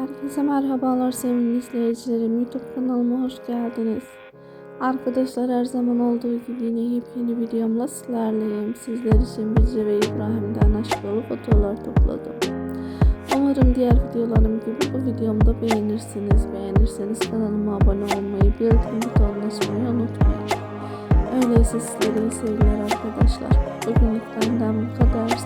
Herkese merhabalar sevgili izleyicilerim. YouTube kanalıma hoş geldiniz. Arkadaşlar her zaman olduğu gibi yine yepyeni videomla sizlerleyim. Sizler için Bizce ve İbrahim'den aşk dolu fotoğraflar topladım. Umarım diğer videolarım gibi bu videomda beğenirsiniz. Beğenirseniz kanalıma abone olmayı, bildirim butonuna basmayı unutmayın. Öyleyse sizlere iyi seyirler arkadaşlar. Bugünlük benden bu kadar.